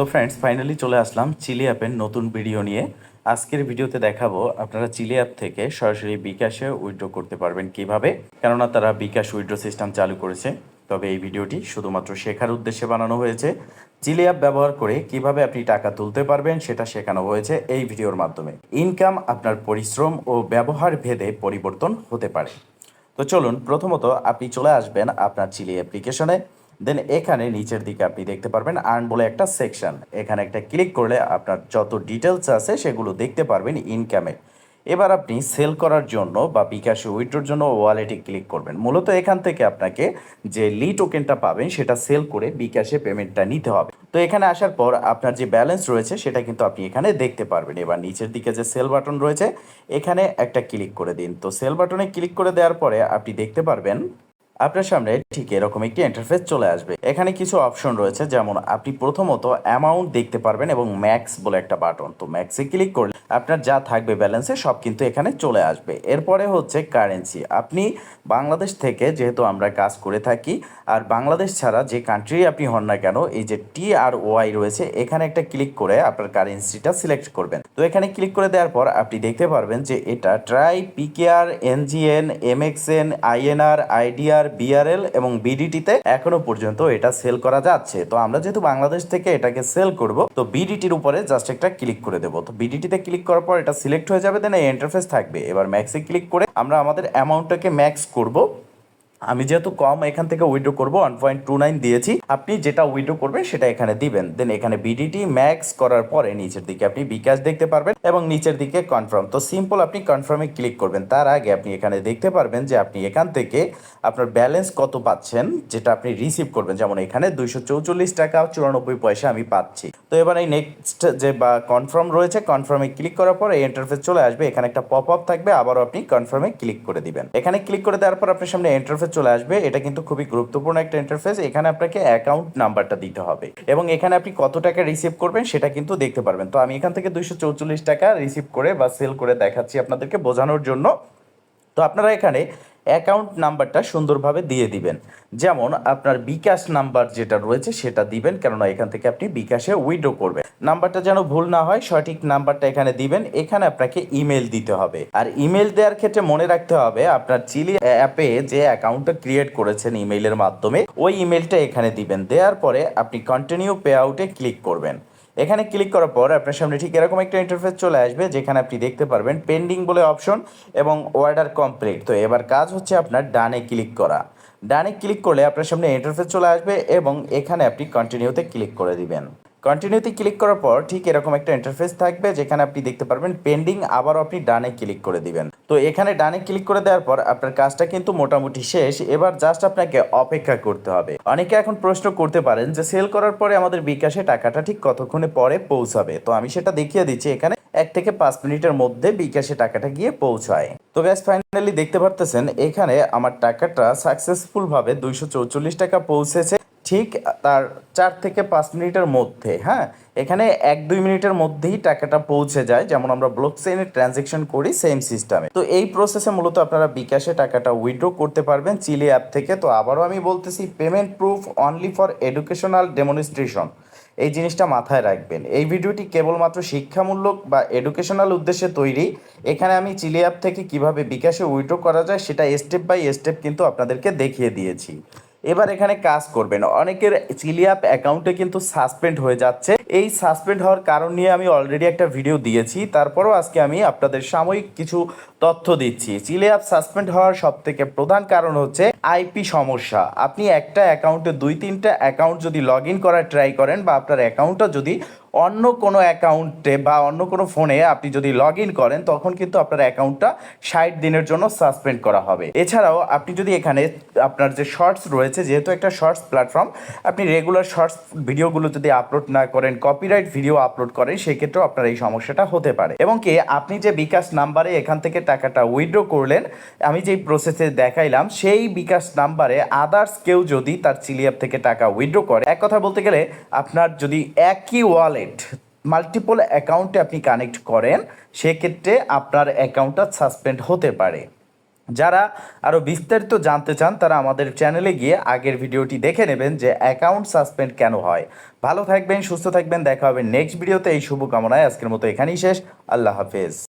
তো friends finally চলে আসলাম chilli অ্যাপের নতুন ভিডিও নিয়ে। আজকের ভিডিওতে দেখাবো আপনারা চিলি অ্যাপ থেকে সরাসরি বিকাশে উইথড্র করতে পারবেন কীভাবে। কেননা তারা বিকাশ উইথড্র সিস্টেম চালু করেছে, তবে এই ভিডিওটি শুধুমাত্র শেখার উদ্দেশ্যে বানানো হয়েছে। চিলি অ্যাপ ব্যবহার করে কীভাবে আপনি টাকা তুলতে পারবেন সেটা শেখানো হয়েছে এই ভিডিওর মাধ্যমে। ইনকাম আপনার পরিশ্রম ও ব্যবহার ভেদে পরিবর্তন হতে পারে। তো চলুন, প্রথমত আপনি চলে আসবেন আপনার চিলি অ্যাপ্লিকেশনে দেন এখানে নিচের দিকে আপনি দেখতে পারবেন আর্ন বলে একটা সেকশন এখানে একটা ক্লিক করলে আপনার যত ডিটেলস আছে সেগুলো দেখতে পারবেন ইনকামে এবার আপনি সেল করার জন্য বা বিকাশে উইথড্রোর জন্য ওয়ালেটে ক্লিক করবেন। মূলত এখান থেকে আপনাকে যে লি টোকেনটা পাবেন সেটা সেল করে বিকাশে পেমেন্টটা নিতে হবে। তো এখানে আসার পর আপনার যে ব্যালেন্স রয়েছে সেটা কিন্তু আপনি এখানে দেখতে পারবেন। এবার নিচের দিকে যে সেল বাটন রয়েছে, এখানে একটা ক্লিক করে দিন। তো সেল বাটনে ক্লিক করে দেওয়ার পরে আপনি দেখতে পারবেন আপনার সামনে ঠিক এরকম একটি ইন্টারফেস চলে আসবে। এখানে কিছু অপশন রয়েছে, যেমন আপনি প্রথমত অ্যামাউন্ট দেখতে পারবেন এবং ম্যাক্স বলে একটা বাটন তো ম্যাক্সে ক্লিক করলে আপনার যা থাকবে ব্যালেন্সে সব কিন্তু এখানে চলে আসবে। এরপরে হচ্ছে কারেন্সি আপনি বাংলাদেশ থেকে যেহেতু আমরা কাজ করে থাকি, আর বাংলাদেশ ছাড়া যে কান্ট্রি আপনি হন না কেন, এই যে টি আর ওয়াই রয়েছে, এখানে একটা ক্লিক করে আপনার কারেন্সিটা সিলেক্ট করবেন। তো এখানে ক্লিক করে দেওয়ার পর আপনি দেখতে পারবেন যে এটা TRY PKR NGN MXN INR IDR BRL এবং বিডিটিতে এখনও পর্যন্ত এটা সেল করা যাচ্ছে। তো আমরা যেহেতু বাংলাদেশ থেকে এটাকে সেল করব, তো বিডিটির উপরে জাস্ট একটা ক্লিক করে দেবো। তো বিডিটিতে ক্লিক করার পর এটা সিলেক্ট হয়ে যাবে দেন এই ইন্টারফেস থাকবে। এবার ম্যাক্সে ক্লিক করে আমরা আমাদের অ্যামাউন্টটাকে ম্যাক্স করব। আমি যেহেতু কম এখান থেকে উইড্রো করব ওয়ান পয়েন্ট টু নাইন দিয়েছি। আপনি যেটা উইড্রো করবেন সেটা এখানে দিবেন। দেন এখানে বিডিটি ম্যাক্স করার পরে নিচের দিকে আপনি বিকাশ দেখতে পারবেন এবং নিচের দিকে কনফার্ম তো সিম্পল আপনি কনফার্মে ক্লিক করবেন। তার আগে আপনি এখানে দেখতে পারবেন যে আপনি এখান থেকে আপনার ব্যালেন্স কত পাচ্ছেন, যেটা আপনি রিসিভ করবেন। যেমন এখানে দুইশো চৌচল্লিশ টাকা চুরানব্বই পয়সা আমি পাচ্ছি। তো এবার এই নেক্সট যে বা কনফার্ম রয়েছে কনফার্মে ক্লিক করার পর এই ইন্টারফেস চলে আসবে। এখানে একটা পপ আপ থাকবে, আবারও আপনি কনফার্মে ক্লিক করে দিবেন। এখানে ক্লিক করে দেওয়ার পর আপনার সামনে ইন্টারফেস চলে আসবে, এটা কিন্তু খুবই গুরুত্বপূর্ণ একটা ইন্টারফেস এখানে আপনাকে অ্যাকাউন্ট নাম্বারটা দিতে হবে। এবং এখানে আপনি কত টাকা রিসিভ করবেন সেটা কিন্তু দেখতে পারবেন। তো আমি এখান থেকে দুইশো টাকা রিসিভ করে বা সেল করে দেখাচ্ছি আপনাদেরকে বোঝানোর জন্য। তো আপনারা এখানে অ্যাকাউন্ট নাম্বারটা সুন্দরভাবে দিয়ে দিবেন। যেমন আপনার বিকাশ নাম্বার যেটা রয়েছে সেটা দিবেন, কেননা এখান থেকে আপনি বিকাশে উইড্রো করবেন। নাম্বারটা যেন ভুল না হয়, সঠিক নাম্বারটা এখানে দিবেন, এখানে আপনাকে ইমেল দিতে হবে। আর ইমেল দেওয়ার ক্ষেত্রে মনে রাখতে হবে, আপনার চিলি অ্যাপে যে অ্যাকাউন্টটা ক্রিয়েট করেছেন ইমেইলের মাধ্যমে, ওই ইমেলটা এখানে দিবেন। দেওয়ার পরে আপনি কন্টিনিউ পে আউটে ক্লিক করবেন। এখানে ক্লিক করার পর আপনার সামনে ঠিক এরকম একটা ইন্টারফেস চলে আসবে যেখানে আপনি দেখতে পারবেন পেন্ডিং বলে অপশন এবং অর্ডার কমপ্লিট তো এবার কাজ হচ্ছে আপনার ডানে ক্লিক করা। ডানে ক্লিক করলে আপনার সামনে ইন্টারফেস চলে আসবে এবং এখানে আপনি কন্টিনিউতে ক্লিক করে দিবেন। কন্টিনিউতে ক্লিক করার পর ঠিক এরকম একটা ইন্টারফেস থাকবে যেখানে আপনি দেখতে পারবেন পেন্ডিং আবারও আপনি ডানে ক্লিক করে দিবেন। তো এখানে ডানে ক্লিক করে দেওয়ার পর আপনার কাজটা কিন্তু মোটামুটি শেষ। এবার জাস্ট আপনাকে অপেক্ষা করতে হবে। অনেকে এখন প্রশ্ন করতে পারেন যে সেল করার পরে আমাদের বিকাশে টাকাটা ঠিক কতক্ষণে পরে পৌঁছাবে? তো আমি সেটা দেখিয়ে দিচ্ছি। এখানে এক থেকে পাঁচ মিনিটের মধ্যে বিকাশে টাকাটা গিয়ে পৌঁছায়। তো গ্যাস ফাইনালি দেখতে পারতেছেন, এখানে আমার টাকাটা সাকসেসফুলভাবে দুইশো চৌচল্লিশ টাকা পৌঁছেছে। ঠিক তার চার থেকে পাঁচ মিনিটের মধ্যে হ্যাঁ? এখানে এক দুই মিনিটের মধ্যেই টাকাটা পৌঁছে যায়, যেমন আমরা ব্লক চেইনে ট্রানজেকশন করি সেম সিস্টেমে তো এই প্রসেসে মূলত আপনারা বিকাশে টাকাটা উইথড্র করতে পারবেন চিলি অ্যাপ থেকে। তো আবারও আমি বলতেছি payment proof only for educational demonstration এই জিনিসটা মাথায় রাখবেন। এই ভিডিওটি কেবলমাত্র শিক্ষামূলক বা এডুকেশনাল উদ্দেশ্যে তৈরি। এখানে আমি চিলি অ্যাপ থেকে কীভাবে বিকাশে উইথড্র করা যায়, সেটা স্টেপ বাই স্টেপ কিন্তু আপনাদেরকে দেখিয়ে দিয়েছি। এবার এখানে কাজ করবেন। অনেকের চিলি অ্যাপ অ্যাকাউন্টে কিন্তু সাসপেন্ড হয়ে যাচ্ছে। এই সাসপেন্ড হওয়ার কারণ নিয়ে আমি অলরেডি একটা ভিডিও দিয়েছি। তারপরও আজকে আমি আপনাদের সাময়িক কিছু তথ্য দিচ্ছি। চিলি অ্যাপ সাসপেন্ড হওয়ার সব থেকে প্রধান কারণ হচ্ছে আইপি সমস্যা। আপনি একটা অ্যাকাউন্টে দুই তিনটা অ্যাকাউন্ট যদি লগ ইন করার ট্রাই করেন বা আপনার অ্যাকাউন্টটা যদি অন্য কোনো অ্যাকাউন্টে বা অন্য কোনো ফোনে আপনি যদি লগ ইন করেন, তখন কিন্তু আপনার অ্যাকাউন্টটা ষাট দিনের জন্য সাসপেন্ড করা হবে। এছাড়াও আপনি যদি এখানে আপনার যে শর্টস রয়েছে, যেহেতু একটা শর্টস প্ল্যাটফর্ম, আপনি রেগুলার শর্টস ভিডিওগুলো যদি আপলোড না করেন, কপিরাইট ভিডিও আপলোড করেন, সেক্ষেত্রেও আপনার এই সমস্যাটা হতে পারে। এবং কি, আপনি যে বিকাশ নাম্বারে এখান থেকে টাকাটা উইথড্র করলেন, আমি যেই প্রসেসে দেখাইলাম, সেই বিকাশ নাম্বারে আদার্স কেউ যদি তার চিলিয়াপ থেকে টাকা উইথড্র করে, এক কথা বলতে গেলে আপনার যদি একই ওয়ালেট মাল্টিপল অ্যাকাউন্টে আপনি কানেক্ট করেন, সেক্ষেত্রে আপনার অ্যাকাউন্টটা সাসপেন্ড হতে পারে। যারা আরও বিস্তারিত জানতে চান, তারা আমাদের চ্যানেলে গিয়ে আগের ভিডিওটি দেখে নেবেন যে অ্যাকাউন্ট সাসপেন্ড কেন হয়। ভালো থাকবেন, সুস্থ থাকবেন, দেখা হবে নেক্সট ভিডিওতে এই শুভকামনায় আজকের মতো এখানেই শেষ। আল্লাহ হাফেজ।